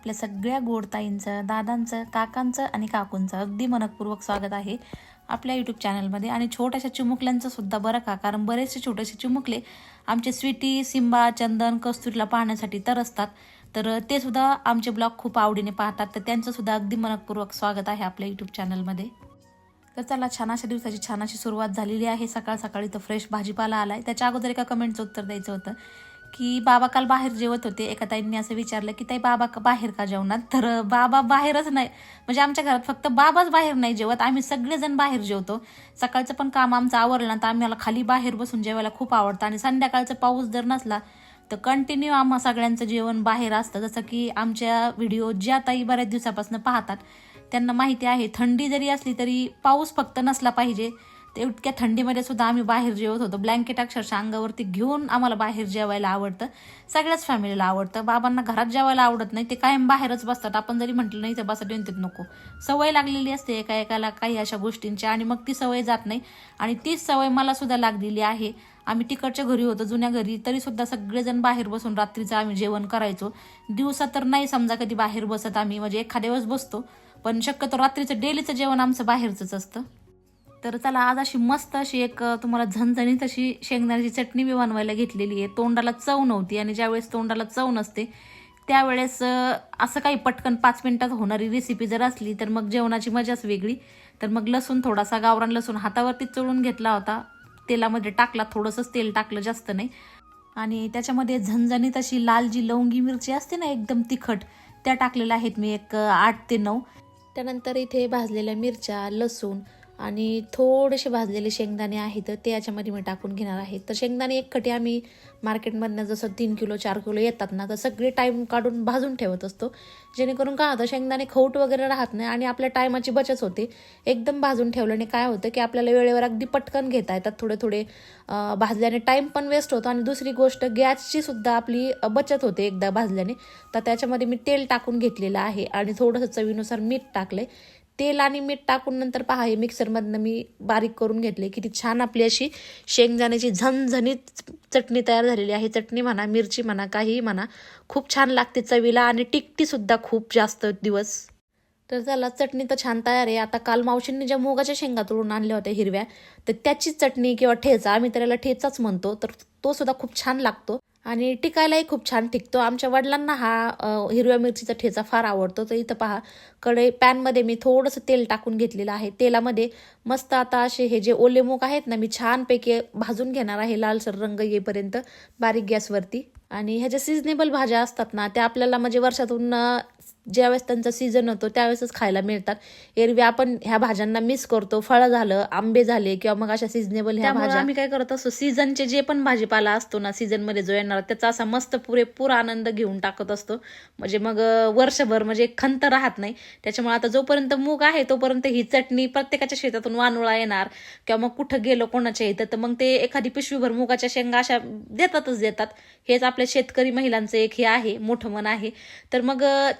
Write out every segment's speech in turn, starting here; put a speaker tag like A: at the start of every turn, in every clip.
A: आपल्या सगळ्या गोडताईंचं दादांचं काकांचं आणि काकूंचं अगदी मनपूर्वक स्वागत आहे आपल्या यूट्यूब चॅनलमध्ये आणि छोट्याशा चिमुकल्यांचं सुद्धा बरं का? कारण बरेचसे छोटेसे चिमुकले आमचे स्वीटी सिंबा चंदन कस्तुरीला पाहण्यासाठी तर असतात तर ते सुद्धा आमचे ब्लॉग खूप आवडीने पाहतात. तर त्यांचं सुद्धा अगदी मनपूर्वक स्वागत आहे आपल्या यूट्यूब चॅनलमध्ये तर चला छान अशा दिवसाची छान अशी सुरुवात झालेली आहे. सकाळ सकाळी तर फ्रेश भाजीपाला आला आहे त्याच्या अगोदर एका कमेंटचं उत्तर द्यायचं होतं. की बाबा काल बाहेर जेवत होते. एका ताईंनी असं विचारलं की ताई बाबा का बाहेर का जेवणार? तर बाबा बाहेरच नाही. म्हणजे आमच्या घरात फक्त बाबाच बाहेर नाही जेवत. आम्ही सगळेजण बाहेर जेवतो. सकाळचं पण काम आमचं आवरलं तर आम्हाला खाली बाहेर बसून जेवायला खूप आवडतं. आणि संध्याकाळचा पाऊस जर नसला तर कंटिन्यू आम्हा सगळ्यांचं जेवण बाहेर असतं. जसं की आमच्या व्हिडिओ ज्या ताई बऱ्याच दिवसापासून पाहतात त्यांना माहिती आहे थंडी जरी असली तरी पाऊस फक्त नसला पाहिजे. ते इतक्या थंडीमध्ये सुद्धा आम्ही बाहेर जेवत होतो. ब्लँकेट अक्षरशः अंगावरती घेऊन आम्हाला बाहेर जेवायला आवडतं. सगळ्याच फॅमिलीला आवडतं. बाबांना घरात जेवायला आवडत नाही. ते कायम बाहेरच बसतात. आपण जरी म्हटलं नाही तर बसा देत नको. सवय लागलेली असते एका एकाला काही अशा गोष्टींची आणि मग ती सवय जात नाही. आणि तीच सवय मला सुद्धा लागलेली आहे. आम्ही तिकडच्या घरी होतो जुन्या घरी. तरी सुद्धा सगळेजण बाहेर बसून रात्रीचं आम्ही जेवण करायचो. दिवसा तर नाही समजा कधी बाहेर बसत आम्ही. म्हणजे एखाद्या वेळेस बसतो. पण शक्यतो रात्रीचं डेलीचं जेवण आमचं बाहेरचंच असतं. तर चला आज अशी मस्त अशी एक तुम्हाला झणझणीत अशी शेंगदाण्याची चटणी मी बनवायला घेतलेली आहे. तोंडाला चव नव्हती आणि ज्यावेळेस तोंडाला चव नसते त्यावेळेस असं काही पटकन पाच मिनिटात होणारी रेसिपी जर असली तर मग जेवणाची मजाच वेगळी. तर मग लसूण थोडासा गावरान लसूण हातावरती चोळून घेतला होता. तेलामध्ये टाकला थोडंसंच तेल टाकलं जास्त नाही. आणि त्याच्यामध्ये झणझणीत अशी लाल जी लवंगी मिरची असते ना एकदम तिखट त्या टाकलेल्या आहेत मी एक आठ ते नऊ. त्यानंतर इथे भाजलेल्या मिरच्या लसूण आणि थोडेसे भाजलेले शेंगदाणे आहेत ते याच्यामध्ये मी टाकून घेणार आहे. तर शेंगदाणे एक खटे आम्ही मार्केटमधनं जसं तीन किलो चार किलो येतात ना तर सगळे टाईम काढून भाजून ठेवत असतो. जेणेकरून काय होतं शेंगदाणे खौट वगैरे राहत नाही आणि आपल्या टायमाची बचत होते. एकदम भाजून ठेवल्याने काय होतं की आपल्याला वेळेवर अगदी पटकन घेता येतात थोडे थोडे भाजल्याने. टाईम पण वेस्ट होतो आणि दुसरी गोष्ट गॅसची सुद्धा आपली बचत होते एकदा भाजल्याने. तर त्याच्यामध्ये मी तेल टाकून घेतलेलं आहे आणि थोडंसं चवीनुसार मीठ टाकलंय. तेल आणि मीठ टाकून नंतर पहा हे मिक्सरमधनं मी बारीक करून घेतले. किती छान आपली अशी शेंगदाण्याची झणझणीत चटणी तयार झालेली आहे. चटणी म्हणा मिरची म्हणा काहीही म्हणा खूप छान लागते चवीला आणि टिकटीसुद्धा खूप जास्त दिवस. तर चला चटणी तर छान तयार आहे. आता काल मावशींनी ज्या मुगाच्या शेंगा तोडून आणल्या होत्या हिरव्या तर त्याची चटणी किंवा ठेचा आम्ही त्याला ठेचाच म्हणतो तर तो सुद्धा खूप छान लागतो. आणि टिकायलाही खूप छान टिकतो. आमच्या वडिलांना हा हिरव्या मिरचीचा ठेचा फार आवडतो. तर इथं पहा कडे पॅनमध्ये मी थोडंसं तेल टाकून घेतलेलं आहे. तेलामध्ये मस्त आता असे हे जे ओले मूग आहेत ना मी छानपैकी भाजून घेणार आहे. लालसर रंग येईपर्यंत बारीक गॅसवरती. आणि ह्या ज्या सिजनेबल भाज्या असतात ना त्या आपल्याला म्हणजे वर्षातून ज्यावेळेस त्यांचा सीझन होतो त्यावेळेसच खायला मिळतात. एरवी आपण ह्या भाज्यांना मिस करतो. फळं झालं आंबे झाले किंवा मग अशा सिजनेबल ह्या भाज्या. आम्ही काय करत असतो सीझनचे जे पण भाजीपाला असतो ना सीझनमध्ये जो येणार त्याचा असा मस्त पुरेपूर आनंद घेऊन टाकत असतो. म्हणजे मग वर्षभर म्हणजे खंत राहत नाही. त्याच्यामुळे आता जोपर्यंत मूग आहे तोपर्यंत ही चटणी प्रत्येकाच्या शेतातून वानुळा येणार. किंवा मग कुठं गेलो कोणाच्या इथं तर मग ते एखादी पिशवीभर मुगाच्या शेंगा अशा देतातच देतात. हेच आपल्या शेतकरी महिलांचं एक हे आहे मोठं मन आहे. तर मग अं,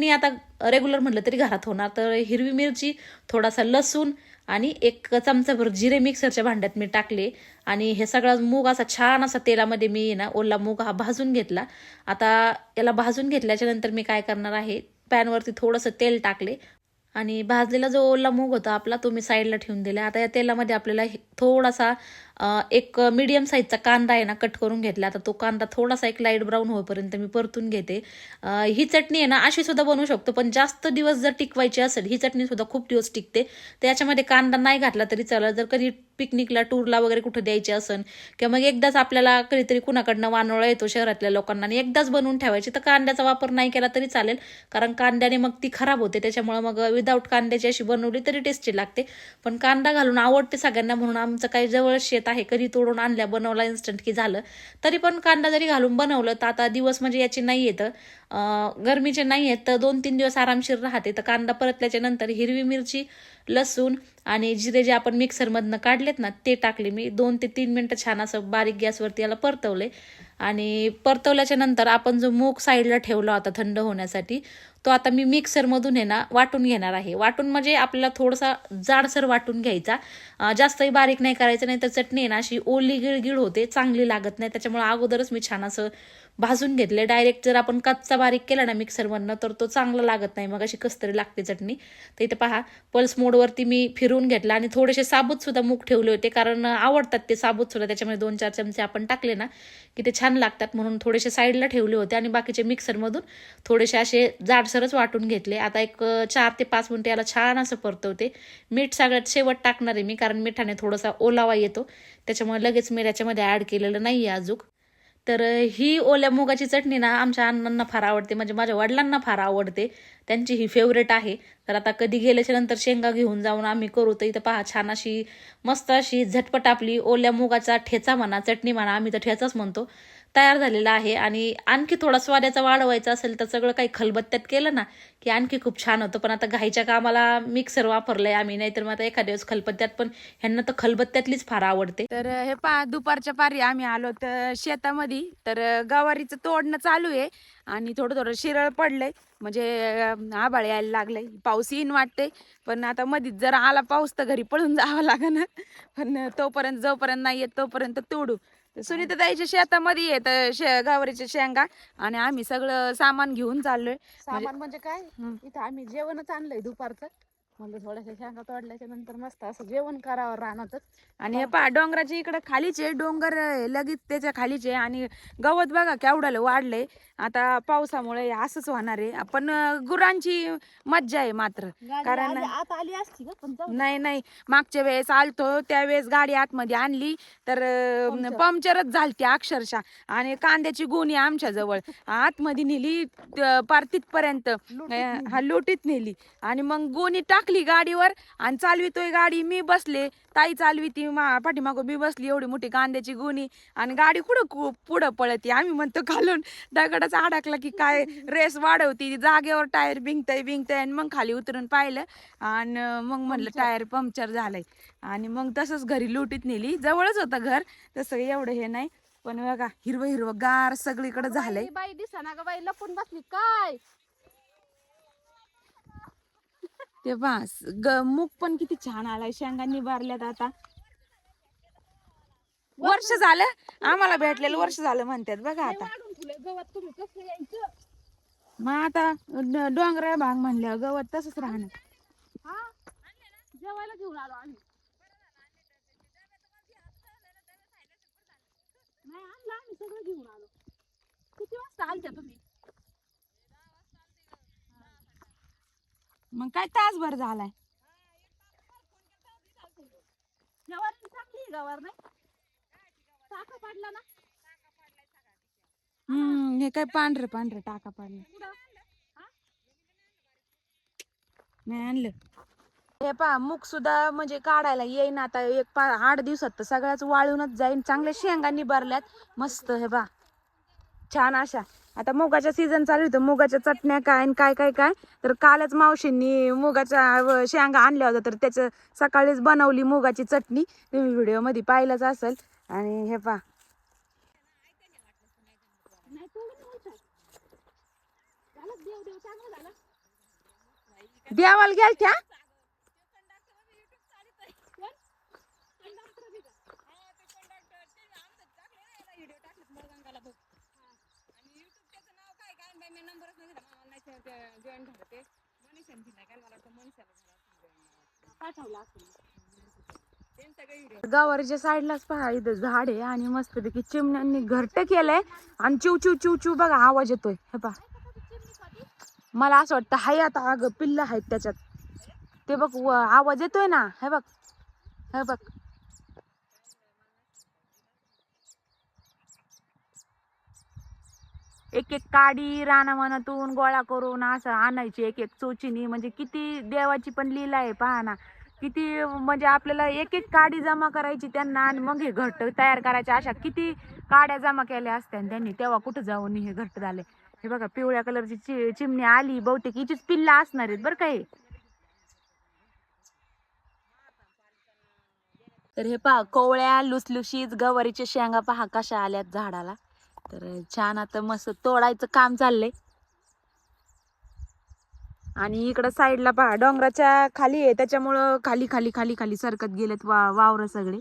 A: चटणी आता रेग्युलर म्हटलं तरी घरात होणार. तर हिरवी मिरची थोडासा लसूण आणि एक चमचाभर जिरे मिक्सरच्या भांड्यात मी टाकले. आणि हे सगळं मूग असा छान असा तेलामध्ये मी ना ओला मूग हा भाजून घेतला. आता याला भाजून घेतल्याच्या नंतर मी काय करणार आहे? पॅनवरती थोडंसं तेल टाकले. आणि भाजलेला जो ओला मूग होता आपला तो मी साईडला ठेवून दिला. आता या तेलामध्ये आपल्याला हे- थोडासा एक मीडियम साईजचा कांदा आहे ना कट करून घेतला. आता तो कांदा थोडासा एक लाइट ब्राऊन होईपर्यंत मी परतून घेते. ही चटणी आहे ना अशी सुद्धा बनवू शकतो पण जास्त दिवस जर टिकवायची असेल ही चटणी सुद्धा खूप दिवस टिकते. त्याच्यामध्ये कांदा नाही घातला तरी चला जर कधी पिकनिकला टूरला वगैरे कुठं द्यायची असेल किंवा मग एकदाच आपल्याला कधीतरी कुणाकडनं वानोळा येतो शहरातल्या लोकांना आणि एकदाच बनवून ठेवायची तर कांद्याचा वापर नाही केला तरी चालेल. कारण कांद्याने मग ती खराब होते त्याच्यामुळे मग विदाऊट कांद्याची अशी बनवली तरी टेस्टी लागते. पण कांदा घालून आवडते सगळ्यांना म्हणून आमचं काही जवळ शेत आहे. कधी तोडून आणल्या बनवला इन्स्टंट की झालं. तरी पण कांदा जरी घालून बनवलं तर आता दिवस म्हणजे याची नाही येतं. गरमीचे नाही आहेत तर दोन तीन दिवस आरामशीर राहते. तर कांदा परतल्याच्या नंतर हिरवी मिरची लसूण आणि जिरे जे आपण मिक्सरमधनं काढलेत ना ते टाकले मी. दोन ते तीन मिनटं छान असं बारीक गॅसवरती याला परतवले. आणि परतवल्याच्या नंतर आपण जो मूग साईडला ठेवला होता थंड होण्यासाठी तो आता मी मिक्सरमधून आहे ना वाटून घेणार आहे. वाटून म्हणजे आपल्याला थोडासा जाडसर वाटून घ्यायचा. जास्तही बारीक नाही करायचं नाही तर चटणी आहे ना अशी ओली गिळगिळ होते चांगली लागत नाही. त्याच्यामुळे अगोदरच मी छान असं भाजून घेतले. डायरेक्ट जर आपण कच्चा बारीक केला ना मिक्सरमधनं तर तो चांगला लागत नाही. मग अशी कसतरी लागते चटणी. तर इथं पहा पल्स मोडवरती मी फिरवून घेतला आणि थोडेसे साबूत सुद्धा मूग ठेवले होते. कारण आवडतात ते साबूत सुद्धा. त्याच्यामध्ये दोन चार चमचे आपण टाकले ना की ते छान लागतात. म्हणून थोडेसे साईडला ठेवले होते आणि बाकीचे मिक्सरमधून थोडेसे असे जाडसरच वाटून घेतले. आता एक चार ते पाच मिनटं याला छान असं परतवते. मीठ सगळ्यात शेवट टाकणार आहे मी कारण मिठाने थोडासा ओलावा येतो. त्याच्यामुळे लगेच मी त्याच्यामध्ये ॲड केलेलं नाही आहे अजून. तर ही ओल्या मुगाची चटणी ना आमच्या अण्णांना फार आवडते. म्हणजे माझ्या वडिलांना फार आवडते. त्यांची ही फेवरेट आहे. तर आता कधी गेल्याच्यानंतर शेंगा घेऊन जाऊन आम्ही करू. तर इथं पहा छान अशी मस्त अशी झटपट आपली ओल्या मुगाचा ठेचा म्हणा चटणी म्हणा आम्ही तर ठेचाच म्हणतो. तयार झालेला आहे आणि आणखी थोडा स्वादाचा वाढवायचा असेल तर सगळं काही खलबत्त्यात केलं ना की आणखी खूप छान होतं. पण आता घाईच्या कामाला मिक्सर वापरलंय आम्ही नाहीतर मग आता एखाद्या वेळेस खलबत्त्यात पण ह्यांना तर खलबत्त्यातलीच फार आवडते.
B: तर हे पा दुपारच्या पारी आम्ही आलो तर शेतामध्ये. तर गवारीचं तोडणं चालू आहे आणि थोडं थोडं शिरळ पडलंय. म्हणजे आभाळ यायला लागलंय. पाऊस येईन वाटते पण आता मधीच जर आला पाऊस तर घरी पळून जावं लागेल पण तोपर्यंत जोपर्यंत नाही येत तोपर्यंत तोडू. सुनीता ताईच्या शेतामध्ये येत शे गवारीच्या शेंगा. आणि आम्ही सगळं सामान घेऊन चाललोय.
C: सामान म्हणजे काय?
B: हं.
C: इथं आम्ही जेवणच आणलंय दुपारचं. म्हणलं थोड्याशा शेंगा तोडल्याच्या नंतर मस्त असं जेवण करावं रानातच
B: आणि हे पहा डोंगराच्या इकडे खालीच आहे. डोंगर लगेच त्याच्या खालीच आहे. आणि गवत बघा केवढ्याला वाढलंय. आता पावसामुळे हे असंच होणार आहे. पण गुरांची मज्जा आहे मात्र. कारण-
C: आत आली असती.
B: नाही नाही. मागच्या वेळेस आलतो त्यावेळेस गाडी आतमध्ये आणली. तर. पंक्चरच झालती अक्षरशः. आणि कांद्याची गुणी आमच्या जवळ. आतमध्ये नेली पार तिथपर्यंत. हा लोटीत नेली. आणि मग गोणी टाकली गाडीवर आणि चालवितोय गाडी. मी बसले ताई चालवी ती मा पाठीमागं मी बसली एवढी मोठी कांद्याची गुणी. आणि गाडी कुठं पुढं पळती? आम्ही म्हणतो खालून दगडाचा अडकला की काय रेस वाढवती. जागेवर टायर बिंगतय बिंगतय आणि मग खाली उतरून पाहिलं. आणि मग म्हणलं. टायर पंक्चर झालंय. आणि मग तसंच घरी लुटीत नेली. जवळच होतं घर. तसं एवढं हे नाही. पण बघा हिरवं हिरवं गार सगळीकडे झालंय.
C: बाई दिसा ग बाई लपून बसली. काय?
B: ते बस ग मूग पण किती छान आलाय. शेंगांनी बारल्यात आता. वर्ष झालं? आम्हाला भेटलेलं वर्ष झालं म्हणतात बघा आता.
C: गवत तुम्ही कसं यायचं
B: मग आता डोंगराळ भाग म्हणल्यावर गवत तसंच राहणार.
C: जेवायला घेऊन आलो आम्ही नाही आणलं आम्ही सगळं घेऊन आलो. किती वाजता आलत्या तुम्ही?
B: मग काय तासभर झालाय?
C: गवार चांगली आहे गवार नाही. टाका पडला ना.
B: हम्म हे काय पांढरं पांढरं टाका पाडलं. नाही आणलं. हे पा मूग सुद्धा म्हणजे काढायला येईन आता. एक पा आठ दिवसात तर सगळ्याच वाळूनच जाईन. चांगल्या शेंगांनी भरल्यात मस्त हे बा छान अशा. आता मुगाच्या सीझन चालू होतं मुगाच्या चटण्या काय आणि काय काय काय? तर कालच मावशींनी मुगाच्या शेंगा आणल्या होत्या तर त्याचं सकाळीच बनवली मुगाची चटणी. तुम्ही व्हिडिओमध्ये पाहिलंच असेल. आणि हे पा देवाला गेल त्या
C: पाठवलं असेल
B: गावाच्या साईडलाच पहा इथं झाड आहे आणि मस्तपैकी चिमण्यांनी घरट केलंय आणि चिव चिव चिव चिव बघा आवाज येतोय. हे पा मला असं वाटतं हाय आता अगं पिल्ल आहेत त्याच्यात. ते बघ आवाज येतोय ना? हे बघ. हे बघ. एक एक काडी रानावनातून गोळा करून असं आणायची एक एक चोचीनी. म्हणजे किती देवाची पण लीला आहे पहा ना. किती म्हणजे आपल्याला एक एक काडी जमा करायची त्यांना आणि मग हे घट्ट तयार करायचे. अशा किती काड्या जमा केल्या असत्या त्यांनी तेव्हा कुठं जाऊन हे घट्ट झाले. हे बघा पिवळ्या कलरची चि चिमणी आली बहुतेक हिचीच पिल्ला असणार आहेत बरं का हे. तर हे पहा कोवळ्या लुसलुशीत गवारीच्या शेंगा पहा कशा आल्यात झाडाला. तर छान आता मस्त तोडायचं काम चाललंय. आणि इकडं साईडला पहा डोंगराच्या खाली आहे त्याच्यामुळं खाली खाली खाली खाली सरकत गेलेत वा वावर सगळे.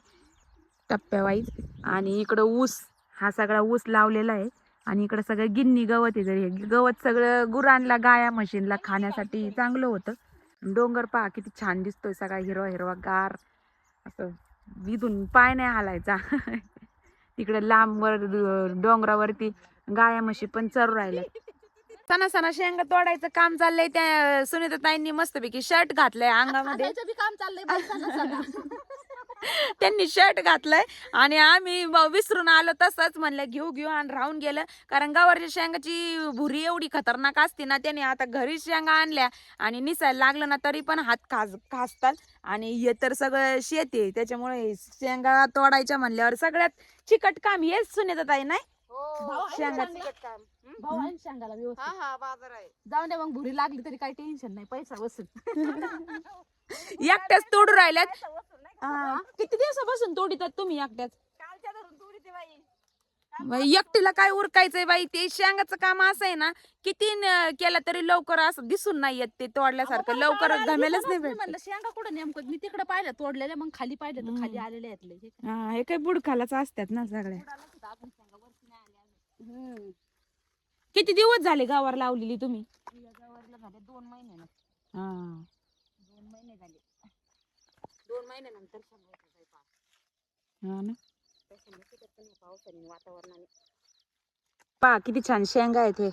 B: टप्प्यावाईज. आणि इकडं ऊस हा सगळा ऊस लावलेला आहे. आणि इकडं सगळं गिन्नी गवत आहे तरी गवत सगळं गुरांला गाया म्हशींला खाण्यासाठी चांगलं होतं. डोंगर पहा किती छान दिसतोय सगळा हिरवा हिरवा गार. असं विधून पाय नाही हालायचा. तिकडे लांबवर डोंगरावरती गाया म्हशी पण चरू राहिल्या सणा सणा शेंगा तोडायचं काम चाललंय त्या सुनीता ताईंनी मस्तपैकी शर्ट घातलंय अंगामध्ये.
C: काम चाललंय
B: त्यांनी शर्ट घातलाय आणि आम्ही विसरून आलो तसंच म्हणलं घेऊ घेऊ आणि राहून गेलं. कारण गावाच्या शेंगाची भुरी एवढी खतरनाक असते ना त्याने आता घरी शेंगा आणल्या आणि निसायला लागलं ना तरी पण हात खास खासतात आणि हे तर सगळं शेत त्याच्यामुळे हे शेंगा तोडायच्या म्हणल्यावर सगळ्यात चिकट काम हेच सुनेत ताई नाही?
C: भाऊ आहे
B: शेंगाचं.
C: शेंगा. भाऊ आहे शेंगाला व्यवस्थित?
D: हा हा बाजार आहे.
C: जाऊन द्या मग भुरी लागली तरी काही टेन्शन नाही पैसा बसेल.
B: एकट्याच तोडू राहिल्यात. हा. किती दिवसापासून तोडीतात तुम्ही एकट्याच
D: कालच्या धरून तुरी ते बाई
B: बाई, एकटीला काय उरकायचंय बाई ते शेंगाचं काम असं आहे ना किती न- केलं तरी लवकर असं दिसून नाही येत ते तोडल्यासारखं
C: अहो,
B: लवकर घमेलच नाही भेटत
C: म्हणलं शेंगा कुठं नेमकं मी तिकडे पाहिलं तोडलेल्या मग खाली पाहिलं तर खाली
B: हम्म.
C: आलेले आहेत लय. हे
B: हा, हे काय बुडखालाच असतात ना सगळ्या
C: कुडालाच होतं, आपण शेंगा वरती नाही आल्या अजून. हम्म.
B: किती दिवस झाले गावावर लावलेली तुम्ही
C: या झाले दोन महिने ना
B: हा.
C: दोन महिन्यानंतर.
B: हा ना.
C: पण पावसाने वातावरणाने.
B: पा किती छान शेंगा आहेत हे.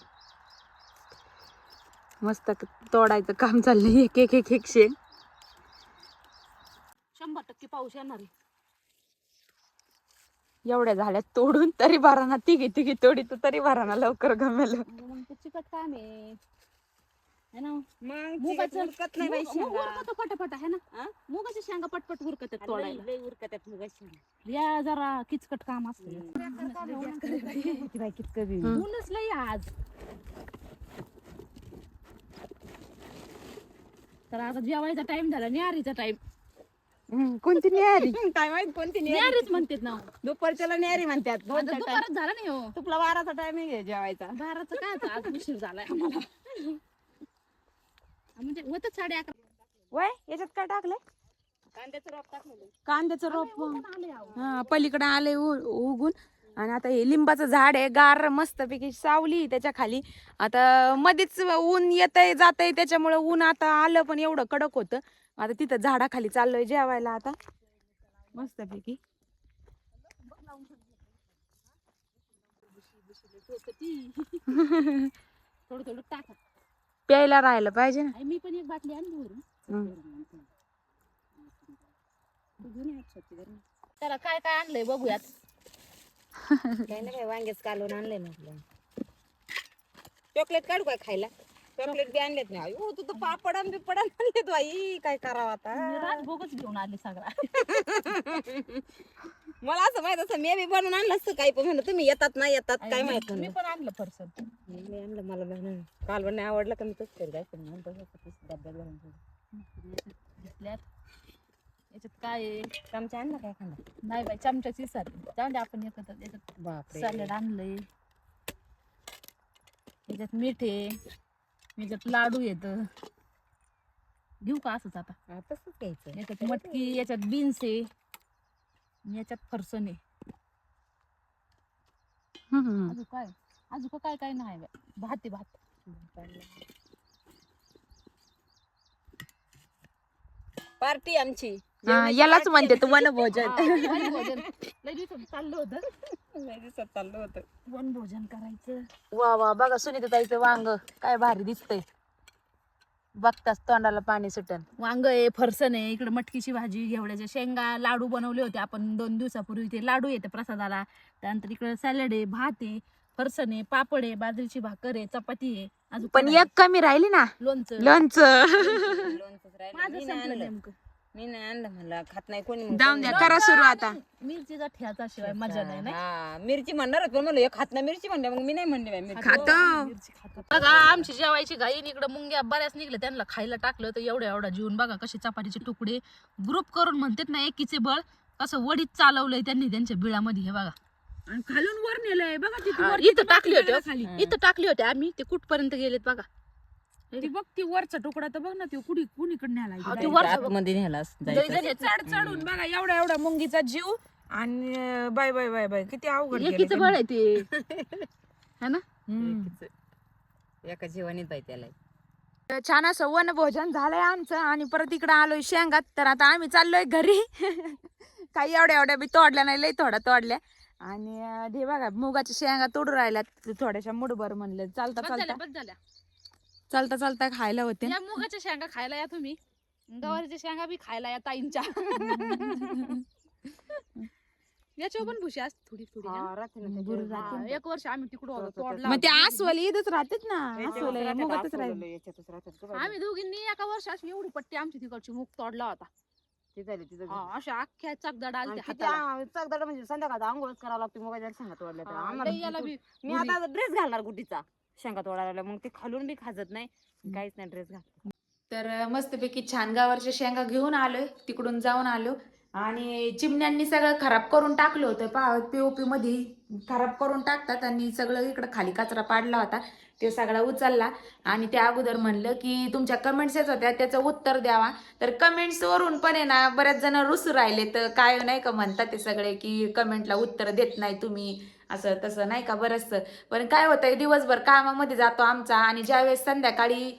B: मस्त क- तोडायचं काम चाललंय एक एक एक एक शेंग.
C: शंभर टक्के पाऊस येणार आहे.
B: एवढ्या झाल्या तोडून तरी भराना तिघी तिघी तोडी तरी भराना लवकर घमेल
C: अगं मग ते चिकट काम आहे. है ना?
D: मग
C: मुगाचं
D: उरकत नाही बाई
C: मुग-
D: शेंगा.
C: उरकतं पटापट आहे ना?
D: हा?
C: मुगाच्या शेंगा पटपट उरकत आहेत
D: लई-
C: तोडायला.
D: लई उरकत आहेत मुगाच्या शेंगा.
C: या जरा किचकट काम असतं.
D: किती बाई कितकं बी.
B: हम्म.
C: ऊनच लई आज. तर आता जेवायचा टाइम झाला न्यारीचा टाइम
B: हम्म, कोणती न्यारी
D: काय माहीत कोणती न्यारी
C: न्यारीच म्हणतात ना.
D: दुपारच्याला न्यारी म्हणतात.
C: आता
D: दोनचा time.
C: दुपारच झाला नाही हो.
D: तुपला बाराचा टायमिंग आहे जेवायचा.
C: बाराचं काय आता? आज उशीर झालाय आम्हाला. म्हणजे होत साडे अकरा.
B: वय याच्यात काय टाकलंय?
D: कांद्याचं रोप टाकलेलं
B: कांद्याचं रोप. हा पलीकडे आले उगून. आणि आता हे लिंबाचं झाड आहे गार मस्तपैकी सावली आहे त्याच्याखाली. आता मध्येच ऊन येतंय जातंय त्याच्यामुळे ऊन आता आलं पण एवढं कडक होतं. आता तिथं झाडाखाली चाललोय जेवायला आता. मस्तपैकी.
C: थोडं थोडं टाका.
B: प्यायला राहायला पाहिजे ना.
C: मी पण एक बाटली आणली
B: हम्म.
C: त्याला काय काय आणलंय बघूयात.
D: काही नाही बाई वांग्याच कालवून आणलंय म्हटलं. चॉकलेट काढू काय खायला? चॉकलेट बी आणलेत ना हो तू तर पापड आणि बिपड आणलेत बाई. काय करावं आता?
C: राजभोगच घेऊन आले सगळा.
D: मला असं माहीत असं मी बी बनवून आणलं असतं काही पण म्हणलं तुम्ही येतात नाही येतात काय माहीत
C: मी
D: नाही
C: पण आणलं फरसन
D: मी आणलं मला बनवून कालवण नाही आवडलं का मी तसं करू जायचं म्हणून डब्यात भरून.
C: घेतल्यात. याच्यात काय आहे?
D: चमचा आणला काय
C: नाही बाई चमच्याची सर. जाऊन दे आपण एकत्र याच्यात
D: बापरे.
C: सॅलड आणलंय. याच्यात मीठ आहे. याच्यात लाडू येत. घेऊ का असंच आता?
D: हा, तसंच घ्यायचं
C: याच्यात मटकी याच्यात बीन्स आहे. आणि याच्यात फरसन आहे.
B: हम्म.
C: अजून काय? अजून काय काय नाही बाई. भात आहे भात.
D: पार्टी आमची.
B: हा,
D: जेवणाची
B: यालाच म्हणते तू
D: आमची.
B: वनभोजन
C: हा, वनभोजन लय दिवसात चाललं होतं.
D: लय दिवसात चाललं होतं.
C: वनभोजन करायचं?
B: वा वा बघा सुनीता ताईचं वांग. काय भारी दिसतंय. बघताच तोंडाला पाणी सुटन.
C: वांग आहे फरसन आहे इकडे मटकीची भाजी घेवड्याच्या शेंगा लाडू बनवले होते आपण दोन दिवसापूर्वी. ते लाडू येते प्रसादाला. त्यानंतर इकडे सॅलड आहे भात आहे फरसन आहे पापड आहे बाजरीची भाकर आहे चपाती आहे. अजून
B: पण एक कमी राहिली ना?
C: लोणचं.
B: लोणचं.
C: माझं संपलं नेमकं.
D: मी नाही आणलं म्हणलं खात नाही कोणी मग
B: जाऊन द्या. करा सुरू आता.
C: मिरचीचा ठ्याचा शिवाय मजा नाही नाही?
D: हा मिरची म्हणणार होत पण म्हणलं हे खात नाही मिरची म्हणलं मग मी नाही म्हणले बाई मिरची.
B: खातो.
C: मिरची खातो. बघा आमची जेवायची घाई इकडे मुंग्या बऱ्याच निघल्या त्यांना खायला टाकलं तर एवढ्या एवढा जीवन. बघा कसे चपातीचे तुकडे ग्रुप करून म्हणतात ना एकीचे बळ. कसं वडीत चालवलंय त्यांनी त्यांच्या बिळामध्ये हे बघा.
B: आणि खालून वर नेलंय बघा
C: इथं टाकली होती हो.
B: खाली.
C: इथं टाकली होती आम्ही ते कुठपर्यंत गेलेत बघा.
B: ती बघ ती वरचा तुकडा तर बघ ना ती कुणी कुणीकडे
C: हा,
B: न्याला
C: ती
D: न्यायला.
B: चढ चढून बघा एवढा एवढा मुंगीचा जीव आणि अं, बाय बाय बाय बाय किती अवघड
C: एकीचं बळ आहे ते. है ना.
D: एका जीवानीत बाई त्याला.
B: तर छान असं वन भोजन झालंय आमचं आणि परत इकडं आलोय शेंगात. तर आता आम्ही चाललोय घरी. काही एवढ्या एवढ्या बी तोडल्या नाही लई थोड्या तोडल्या. आणि अं, हे बघा मुगाच्या शेंगा तोडून राहिल्यात थोड्याशा मुठभर म्हणलं. चालता
C: बस
B: चालता.
C: झाल्या बस झाल्या.
B: चालता चालता खायला होते.
C: या मुगाच्या शेंगा खायला या तुम्ही. गवारीच्या शेंगा बी खायला या ताईंच्या. याच्यावर पण भुशी असते थोडी थोडी है. ना?
B: बुरं
C: हा,
B: राहते.
C: एक वर्ष आम्ही तिकडं होतो तोडला
B: मग ते
C: होता.
B: अस्वल इथंच राहतात ना मुगातच
D: राहतात,
B: राहते
D: याच्यातच राहतात.
C: आम्ही दोघींनी एका वर्षाची एवढी पट्टी आमची तिकडची मुग तोडला होता.
D: ते झाले तिथं
C: हा, अशा अख्ख्या चकदड आलते
D: आणि किती
C: हाताला.
D: आ- चगदाड म्हणजे संध्याकाळ आंघोळच करावं लागते मोबाईल सांगत वाढल्या तर
C: हा,
D: आम्हाला
C: लई याला बी
D: मी आता ड्रेस घालणार गुड्डीचा शेंगा तोडायला मग ते खालून बी खाजत नाही. काहीच नाही ड्रेस घाल
B: तर मस्तपैकी छान गावरच्या शेंगा घेऊन आलोय. तिकडून जाऊन आलो. आणि चिमण्यांनी सगळं खराब करून टाकलं होतं. पा पीओपी मध्ये खराब करून टाकतात आणि सगळं इकडं खाली कचरा पाडला होता. ते सगळा उचलला. आणि त्या अगोदर म्हणलं की तुमच्या कमेंट्स येत होत्या. त्याचं उत्तर द्यावा. तर कमेंट्स वरून पण आहे ना बऱ्याच जण रुसू राहिले तर काय नाही का म्हणतात ते सगळे की कमेंटला उत्तर देत नाही तुम्ही. असं तसं नाही का बरंचसं. पण काय होतंय दिवसभर कामामध्ये जातो आमचा आणि ज्यावेळेस संध्याकाळी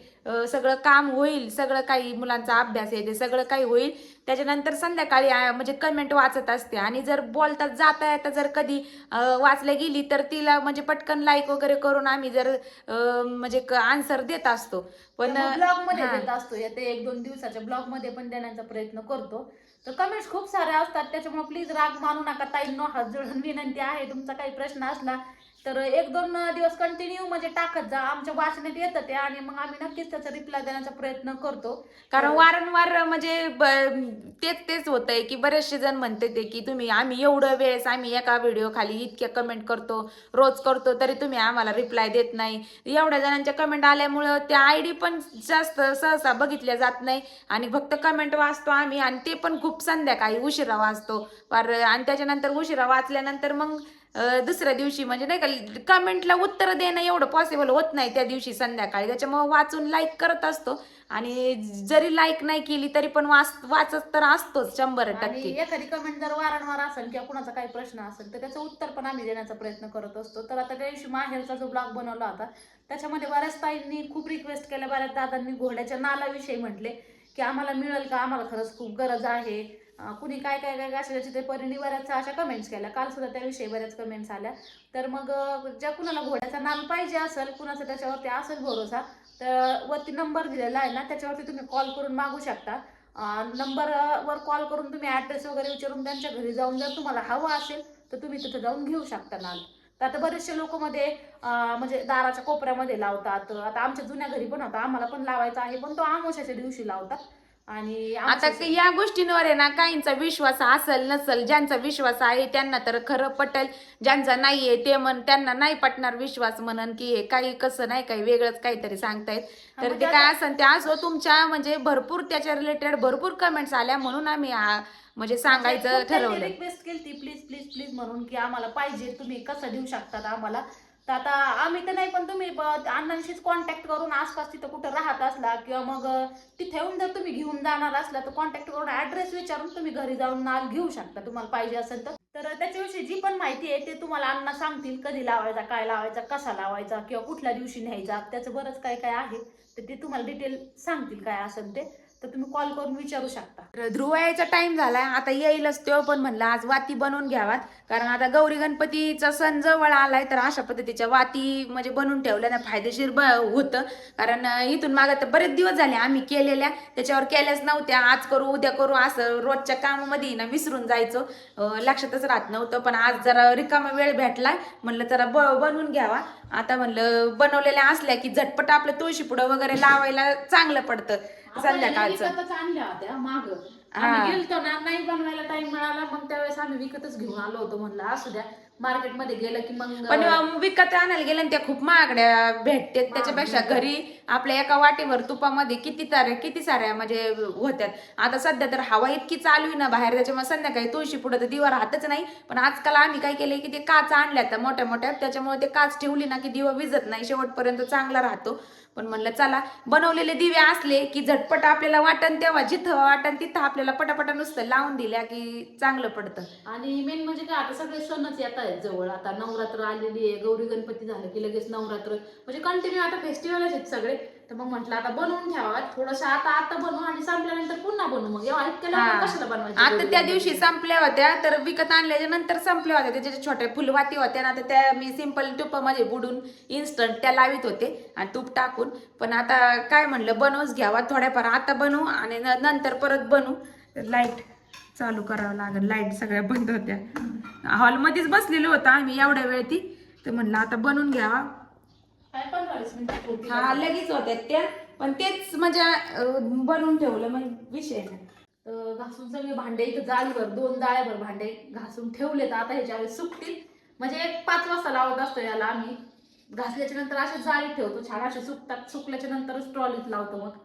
B: सगळं काम होईल सगळं काही मुलांचा अभ्यास आहे ते सगळं काही होईल त्याच्यानंतर संध्याकाळी म्हणजे कमेंट वाचत असते. आणि जर बोलतात जाता येता जर कधी वाचल्या गेली तर तिला म्हणजे पटकन लाईक वगैरे करून आम्ही जर म्हणजे आन्सर देत असतो. पण
C: ब्लॉगमध्ये
B: हा.
C: देत असतो. येते एक दोन दिवसाच्या ब्लॉगमध्ये पण देण्याचा प्रयत्न करतो. तर कमेंट्स खूप साऱ्या असतात. त्याच्यामुळे प्लीज राग मानू नका ताईंनो हात जोडून विनंती आहे. तुमचा काही प्रश्न असला तर एक दोन दिवस कंटिन्यू म्हणजे टाकत जा. आमच्या वाचण्यात येतं ते आणि मग आम्ही नक्कीच त्याचा रिप्लाय देण्याचा प्रयत्न करतो.
B: कारण वारंवार म्हणजे ब- तेच तेच होतंय की बरेचसे जण म्हणते ते की तुम्ही आम्ही एवढं वेळेस आम्ही एका व्हिडिओ खाली इतक्या कमेंट करतो रोज करतो तरी तुम्ही आम्हाला रिप्लाय देत नाही. एवढ्या जणांच्या कमेंट आल्यामुळं त्या आय डी पण जास्त सहसा बघितल्या जात नाही. आणि फक्त कमेंट वाचतो आम्ही आणि ते पण खूप संध्याकाळी उशिरा वाचतो. आणि त्याच्यानंतर उशिरा वाचल्यानंतर मग दुसऱ्या दिवशी म्हणजे नाही का कमेंटला उत्तर देणं एवढं पॉसिबल होत नाही त्या दिवशी संध्याकाळी. त्याच्यामुळे वाचून लाईक करत असतो. आणि जरी लाईक नाही केली तरी पण वाच वाचत तर असतोच शंभर टक्के.
C: एखादी कमेंट जर वारंवार असेल किंवा कुणाचा काही प्रश्न असेल तर त्याचं उत्तर पण आम्ही देण्याचा प्रयत्न करत असतो. तर आता त्या दिवशी माहेरचा जो ब्लॉग बनवला होता त्याच्यामध्ये बऱ्याच ताईंनी खूप रिक्वेस्ट केल्या. बऱ्याच दादांनी घोड्याच्या नालाविषयी म्हटले की आम्हाला मिळेल का? आम्हाला खरंच खूप गरज आहे. कुणी काय काय काय असेल तिथे ते परिणी बऱ्याच अशा कमेंट्स केल्या. काल सुद्धा त्याविषयी बऱ्याच कमेंट्स आल्या. तर मग ज्या कुणाला घोड्याचा नाम पाहिजे असेल कुणाचा त्याच्यावरती असेल भरोसा तर वरती नंबर दिलेला आहे ना त्याच्यावरती तुम्ही कॉल करून मागू शकता. नंबरवर कॉल करून तुम्ही ॲड्रेस वगैरे विचारून त्यांच्या घरी जाऊन जर तुम्हाला हवं असेल तर तुम्ही तिथं जाऊन घेऊ शकता नाल. तर आता बरेचसे लोक मध्ये म्हणजे दाराच्या कोपऱ्यामध्ये लावतात. आता आमच्या जुन्या घरी पण होता आम्हाला पण लावायचा आहे पण तो आमोशाच्या दिवशी लावतात. आणि
B: आता या गोष्टींवर आहे ना काहींचा विश्वास असेल नसेल ज्यांचा विश्वास आहे त्यांना तर खरं पटेल. ज्यांचा नाहीये ते म्हण त्यांना नाही पटणार विश्वास म्हणन की हे काही कसं नाही काही वेगळंच काहीतरी सांगतायत. तर ते काय असेल ते असो तुमच्या म्हणजे भरपूर त्याच्या रिलेटेड भरपूर कमेंट्स आल्या म्हणून आम्ही म्हणजे सांगायचं ठरवलं.
C: रिक्वेस्ट केली ती प्लीज प्लीज प्लीज म्हणून की आम्हाला पाहिजे तुम्ही कसं देऊ शकतात आम्हाला? तर आता आम्ही तर नाही पण तुम्ही अण्णांशीच कॉन्टॅक्ट करून आसपास तिथं कुठं राहत असला किंवा मग तिथे येऊन जर तुम्ही घेऊन जाणार असला तर कॉन्टॅक्ट करून ऍड्रेस विचारून तुम्ही घरी जाऊन नाल घेऊ शकता तुम्हाला पाहिजे असेल तर. तर त्याच्याविषयी जी पण माहिती आहे ते तुम्हाला अण्णा सांगतील कधी लावायचा काय लावायचा कसा लावायचा किंवा कुठल्या दिवशी न्यायचा त्याचं बरंच काय काय आहे तर ते तुम्हाला डिटेल सांगतील काय असेल ते. तर तुम्ही कॉल करून विचारू शकता.
B: तर ध्रुव यायचा टाइम झालाय. आता येईलच तो पण म्हणलं आज वाती बनवून घ्यावात. कारण आता गौरी गणपतीचा सण जवळ आलाय तर अशा पद्धतीच्या वाती म्हणजे बनवून ठेवल्याने फायदेशीर ब होतं. कारण इथून मागं तर बरेच दिवस झाले आम्ही केलेल्या. त्याच्यावर केल्याच नव्हत्या. आज करू उद्या करू असं रोजच्या कामामध्ये ना विसरून जायचो. लक्षातच राहत नव्हतं पण आज जरा रिकामा वेळ भेटला म्हणलं जरा ब बनवून घ्यावा. आता म्हणलं बनवलेल्या असल्या की झटपट आपलं तुळशी पुढं वगैरे लावायला चांगलं पडतं. संध्याकाळचं.
C: विकतच आणल्या होत्या माग.
B: हा.
C: आम्ही गेलतो ना नाही बनवायला टाइम मिळाला मग त्यावेळेस आम्ही विकतच घेऊन आलो होतो म्हणलं असू द्या. मार्केटमध्ये गेलं की मग
B: पण विकत आणायला गेल्या त्या खूप महागड्या भेटतात त्याच्यापेक्षा घरी आपल्या एका वाटीवर तुपामध्ये किती साऱ्या किती साऱ्या म्हणजे होत्यात. आता सध्या तर हवा इतकी चालू आहे ना बाहेर त्याच्यामुळे संध्याकाळी तुळशी पुढे तर दिवा राहतच नाही. पण आजकाल आम्ही काय केलंय की ते काच आणल्या त्या मोठ्या मोठ्या त्याच्यामुळे ते काच ठेवली ना की दिवा विजत नाही शेवटपर्यंत चांगला राहतो. पण म्हणलं चला बनवलेले दिवे असले की झटपट आपल्याला वाटण तेव्हा जिथं वाटण तिथं आपल्याला पटापटा नुसतं लावून दिल्या की चांगलं पडतं.
C: आणि मेन म्हणजे काय आता सगळे सणच येत आहेत जवळ आता नवरात्र आलेली आहे. गौरी गणपती झालं की लगेच नवरात्र. म्हणजे कंटिन्यू आता फेस्टिवलच आहेत सगळे. तर मग म्हटलं आता बनवून ठेवा. थोडंसं आता आता बनवू आणि संपल्यानंतर पुन्हा बनवू. मग एवढा इतक्या लवकर. कशाला बनवायचं
B: आता त्या? दिवशी संपल्या होत्या. तर विकत आणल्याच्या नंतर संपल्या होत्या. त्याच्या छोट्या फुलवाती होत्या ना आता त्या मी सिंपल तुपामध्ये बुडून इन्स्टंट त्या लावित होते आणि तूप टाकून. पण आता काय म्हणलं बनवूच घ्यावा. थोड्याफार आता बनवू आणि नंतर परत बनवू. लाइट चालू करावं लागेल. लाइट सगळ्या बंद होत्या. हॉलमध्येच बसलेलो होतो आम्ही एवढ्या वेळ ती. तर म्हणलं आता बनवून घ्यावा.
C: पुरती
B: हा लगेच होत्या त्या. पण तेच म्हणजे बनवून ठेवलं मग विषय नाही.
C: तर घासून सगळे भांडे इथं जाळीभर दोन जाळ्याभर भांडे घासून ठेवले तर आता ह्याच्या वेळेस सुकतील म्हणजे एक पाच वाजता लावत असतो याला आम्ही. घासल्याच्या नंतर असे जाळीत ठेवतो. छान असे सुकतात. सुकल्याच्या नंतरच ट्रॉलीत लावतो मग.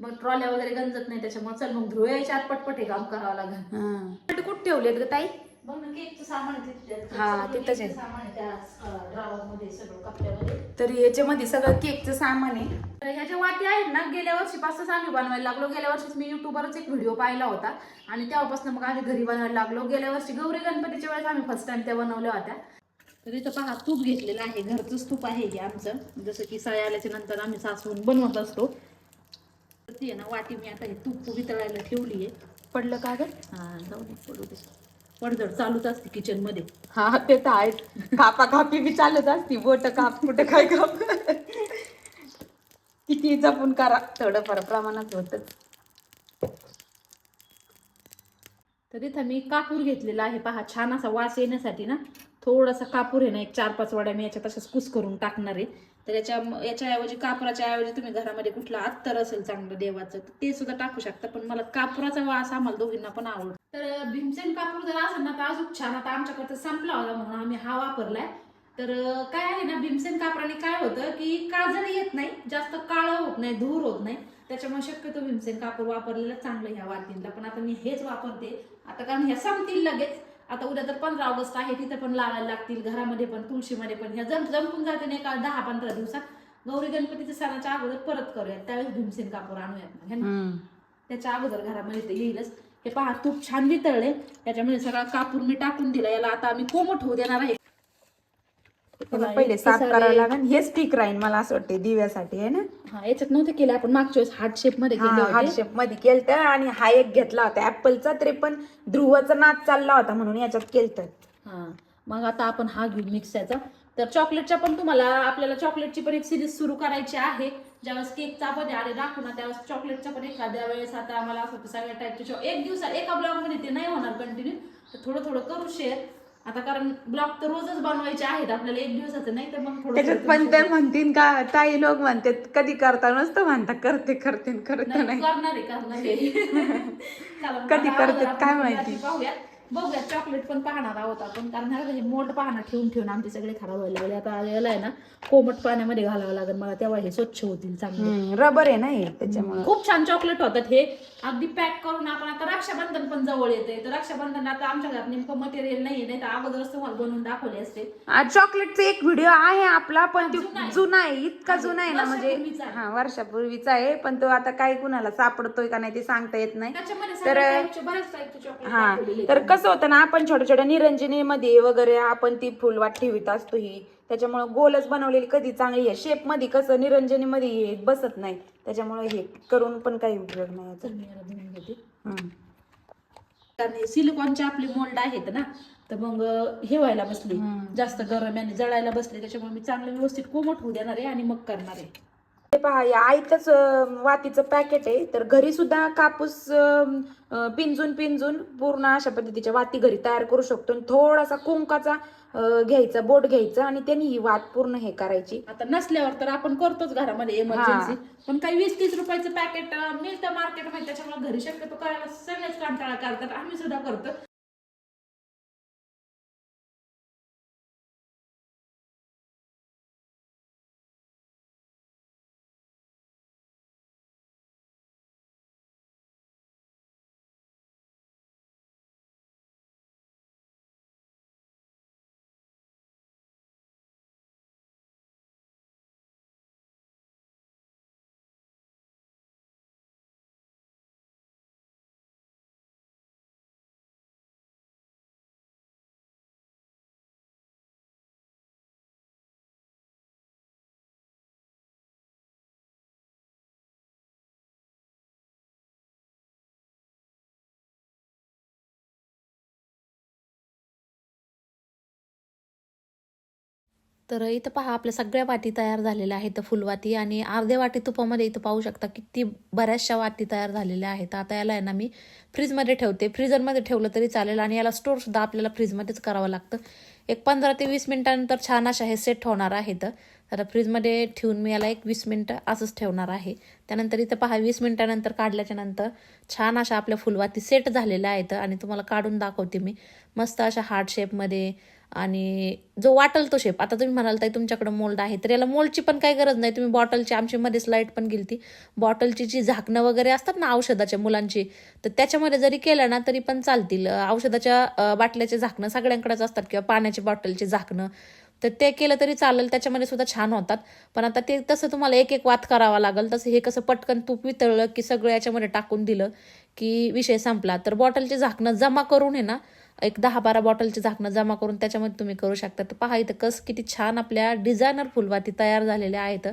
C: मग ट्रॉल्या वगैरे गंजत नाही त्याच्यामुळे चल मग धुयाच्या आत पटपट हे काम करावं लागेल.
B: हा. कुठे ठेवलेत ग ताई?
C: बघ ना केकचं सामान आहे.
B: हा,
C: सगळं
B: तिथंच आहे.
C: केकचं सामान आहे त्या ड्रावरमध्ये सगळं कपड्यामध्ये.
B: तर याच्यामध्ये सगळं केकचं सामान आहे.
C: तर ह्या ज्या वाती आहेत ना गेल्या वर्षीपासूनच आम्ही बनवायला लागलो. गेल्या वर्षीच मी युट्यूबवरच एक व्हिडिओ पाहिला होता. आणि तेव्हापासून मग आम्ही घरी बनवायला लागलो. गेल्या वर्षी गौरी गणपतीच्या वेळेस आम्ही फर्स्ट टाइम त्या बनवल्या होत्या. तर इथं पहा तूप घेतलेलं आहे. घरचंच तूप आहे हे आमचं. जसं की सळी आल्याच्यानंतर आम्ही सासवून बनवत असतो. तर ती आहे ना वाटी मी आता हे तूप वितळायला ठेवली आहे.
B: पडलं का ग?
C: हा जाऊ दे पडू दे. पडझड चालूच असते किचनमध्ये.
B: हा ते तर आहेत कापा कापी बी चालत असती. बोट काप कुठं काय काप. किती जपून करा. थोडंफार प्रमाणात होतच.
C: तर इथं मी कापूर घेतलेला आहे. पहा छान असा वास येण्यासाठी ना थोडासा कापूर आहे ना एक चार पाच वड्या मी याच्यात अशाच कुस करून टाकणार आहे. तर याच्या याच्याऐवजी कापराच्या ऐवजी तुम्ही घरामध्ये कुठलं अत्तर असेल चांगलं देवाचं तर ते सुद्धा टाकू शकता. पण मला कापुराचा वास आम्हाला दोघींना पण आवडतो. तर भीमसेन कापूर जर असेल ना तर अजून छान आता आमच्याकडे संपला होता म्हणून आम्ही हा वापरलाय. तर काय आहे ना भीमसेन कापराने काय होतं की काजळ येत नाही जास्त काळं होत नाही धूर होत नाही. त्याच्यामुळे शक्यतो भीमसेन कापूर वापरलेलं चांगलं ह्या वातींला. पण आता मी हेच वापरते. आता कारण ह्या संपतील लगेच. आता उद्या तर पंधरा ऑगस्ट आहे तिथे पण लावायला लागतील घरामध्ये पण तुळशीमध्ये पण. ह्या जम जमपून जाते नाही का दहा पंधरा दिवसात. गौरी गणपतीच्या सणाच्या अगोदर परत करूयात त्यावेळेस भीमसेन कापूर आणूयात ना? त्याच्या अगोदर घरामध्ये ते येईलच. हे पहा तूप छान वितळले त्याच्यामध्ये सगळा कापूर मी टाकून दिला याला आता आम्ही कोमट होऊ देणार आहे.
B: त्याला पहिले साफ करावं लागेल हेच ठीक राहील मला असं वाटते दिव्यासाठी आहे ना?
C: हा याच्यात नव्हते केले आपण मागच्या वेळेस हार्ट शेपमध्ये
B: हार्ट शेपमध्ये केलत आणि हा एक घेतला होता ऍपलचा तरी पण ध्रुवाचा नाच चालला होता म्हणून याच्यात केलत.
C: हा मग आता आपण हा घेऊ मिक्सरचा तर चॉकलेटच्या पण तुम्हाला आपल्याला चॉकलेटची पण एक सिरीज सुरू करायची आहे. ज्यावेळेस केकचा मध्ये आले दाखवू ना त्यावेळेस चॉकलेटच्या पण एखाद्या वेळेस आता आम्हाला असं होतं सगळ्या टाईपचे एक दिवसात एका ब्लॉगमध्ये ते नाही होणार कंटिन्यू तर थोडं थोडं करू शेअर आता कारण ब्लॉग तर रोजच बनवायचे आहेत आपल्याला एक दिवसाचं नाही तर मग थोडं
B: त्याच्यात पण ते म्हणतील का ताई लोक म्हणतात कधी करता? नसतं म्हणता करते करते करते
C: नाही करणार आहे करणार आहे.
B: कधी करतात
C: अगोदर
B: काय माहिती.
C: पाहूया बघूया चॉकलेट पण पाहणार आहोत आपण. कारण ह्याला हे मोठ पाहणं ठेवून ठेवून आमचे सगळे खराब व्हायला लागले. आता याला आहे ना कोमट पाण्यामध्ये घालावं लागेल. मला तेव्हा हे स्वच्छ होतील चांगले.
B: रबर आहे ना हे त्याच्यामुळे.
C: खूप छान चॉकलेट होतात हे. अगदी पॅक करून आपण आता रक्षाबंधन पण जवळ येते. तर रक्षाबंधन आता आमच्या घरात नेमकं मटेरियल नाही नाही तर अगोदरच तुम्हाला बनवून दाखवले असते.
B: चॉकलेटचा एक व्हिडिओ आहे आपला पण तो
C: जुना आहे.
B: जुना आहे. इतका जुना आहे ना म्हणजे
C: वर्षापूर्वीचा आहे.
B: हा वर्षापूर्वीचा आहे पण तो आता काय कुणाला सापडतोय का नाही ते सांगता येत नाही.
C: त्याच्यामध्ये
B: तर
C: सगळ्या type चे बऱ्याच टाईपचे चॉकलेट
B: हा तर. कसं होतं ना आपण छोट्या छोट्या निरंजनीमध्ये वगैरे आपण ती फुलवाट ठेवीत असतो ही. त्याच्यामुळे गोलच बनवलेली कधी चांगली आहे. शेपमध्ये कसं निरंजनीमध्ये हे बसत नाही. त्याच्यामुळे हे करून पण काही उपयोग नाही याचा.
C: कारण सिलिकॉनचे आपले मोल्ड आहेत ना तर मग हे व्हायला बसले. जास्त गरम आणि जळायला बसले. त्याच्यामुळे मी चांगलं व्यवस्थित कोमट होऊ देणार आहे आणि मग करणार आहे.
B: हे पहा या आईतच वातीचं पॅकेट आहे. तर घरी सुद्धा कापूस अं, पिंजून पिंजून पूर्ण अशा पद्धतीच्या वाती घरी तयार करू शकतो आणि थोडासा कुंकाचा घ्यायचा बोट घ्यायचं आणि त्यांनी ही वात पूर्ण हे करायची.
C: आता नसल्यावर तर आपण करतोच घरामध्ये इमर्जन्सी पण काही वीस तीस रुपयाचं पॅकेट मिळतं मार्केटमध्ये त्याच्यामुळे घरी शक्यतो करायला सगळेच कंटाळा करतात. आम्ही सुद्धा करतो.
A: तर इथं पहा आपल्या सगळ्या वाटी तयार झालेल्या आहेत फुलवाती आणि अर्ध्या वाटी तुपामध्ये इथं पाहू शकता किती बऱ्याचशा वाटी तयार झालेल्या आहेत. आता याला आहे ना मी फ्रीजमध्ये ठेवते. फ्रीजरमध्ये ठेवलं तरी चालेल आणि याला स्टोरसुद्धा आपल्याला फ्रीजमध्येच करावं लागतं. एक पंधरा ते वीस मिनिटानंतर छान अशा हे सेट होणार आहेत. तर फ्रीजमध्ये ठेवून मी याला एक वीस मिनटं असंच ठेवणार आहे. त्यानंतर इथं पहा वीस मिनटानंतर काढल्याच्या नंतर छान अशा आपल्या फुलवाती सेट झालेल्या आहेत. आणि तुम्हाला काढून दाखवते मी. मस्त अशा हार्ट शेपमध्ये आणि जो वाटल तो शेप आता तुम्ही म्हणाल ताई तुमच्याकडे मोल्ड आहे. तर याला मोल्डची पण काही गरज नाही. तुम्ही बॉटलची आमची मध्ये स्लाईड पण गेली ती बॉटलची जी झाकणं वगैरे असतात ना औषधाच्या मुलांची तर त्याच्यामध्ये जरी केलं ना तरी पण चालतील. औषधाच्या बाटल्याचे झाकणं सगळ्यांकडेच असतात किंवा पाण्याची बॉटलचे झाकणं. तर ते केलं तरी चालेल त्याच्यामध्ये सुद्धा छान होतात. पण आता ते तसं तुम्हाला एक एक वात करावा लागेल. तसं हे कसं पटकन तूप वितळलं की सगळं याच्यामध्ये टाकून दिलं की विषय संपला. तर बॉटलचे झाकणं जमा करून आहे ना एक दहा बारा बॉटलचे झाकणं जमा करून त्याच्यामध्ये तुम्ही करू शकता. तर पहा इथं कस किती छान आपल्या डिझायनर फुलवाती तयार झालेल्या आहेत.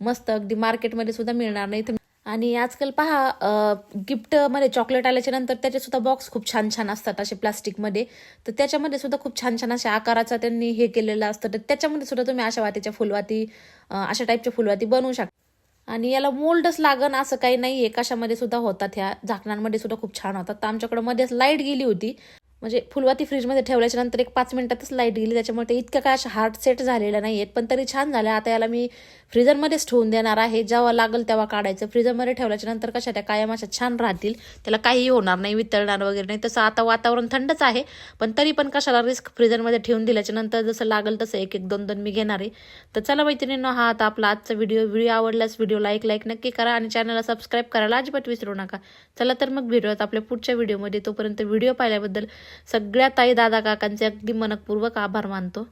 A: मस्त अगदी मार्केटमध्ये सुद्धा मिळणार नाही. आणि आजकाल पहा गिफ्टमध्ये चॉकलेट आल्याच्यानंतर त्याचे सुद्धा बॉक्स खूप छान छान असतात असे प्लास्टिकमध्ये तर त्याच्यामध्ये सुद्धा खूप छान छान अशा आकाराचा त्यांनी हे केलेलं असतं. तर त्याच्यामध्ये सुद्धा तुम्ही अशा वातीच्या फुलवाती अशा टाईपच्या फुलवाती बनवू शकता आणि याला मोल्डच लागण असं काही नाही आहे कशामध्ये सुद्धा होतात ह्या झाकणांमध्ये सुद्धा खूप छान होतात. तर आमच्याकडे मध्येच लाइट गेली होती. म्हणजे फुलवाती फ्रीजमध्ये ठेवल्याच्या नंतर एक पाच मिनिटातच लाइट गेली. त्याच्यामुळे ते इतकं काय अशा हार्ड सेट झालेल्या नाही आहेत पण तरी छान झाल्या आता याला मी फ्रीजरमध्येच ठेवून देणार आहे. जेव्हा लागेल तेव्हा काढायचं. फ्रीजरमध्ये ठेवल्याच्या नंतर कशा त्या कायम अशा छान राहतील. त्याला काहीही होणार नाही वितळणार वगैरे नाही. तसं आता वातावरण थंडच आहे. पण तरी पण कशाला रिस्क फ्रीजरमध्ये ठेवून दिल्याच्या नंतर जसं लागेल तसं एक एक दोन दोन मी घेणार आहे. तर चला मैत्रिणींनो हा आता आपला आजचा व्हिडिओ व्हिडिओ आवडल्यास व्हिडिओ लाईक लाईक नक्की करा आणि चॅनलला सबस्क्राईब करायला अजिबात विसरू नका. चला तर मग भेटूयात आपल्या पुढच्या व्हिडिओमध्ये तोपर्यंत व्हिडिओ पाहिल्याबद्दल सगळ्या ताई दादा काकांचे अगदी मनपूर्वक आभार मानतो.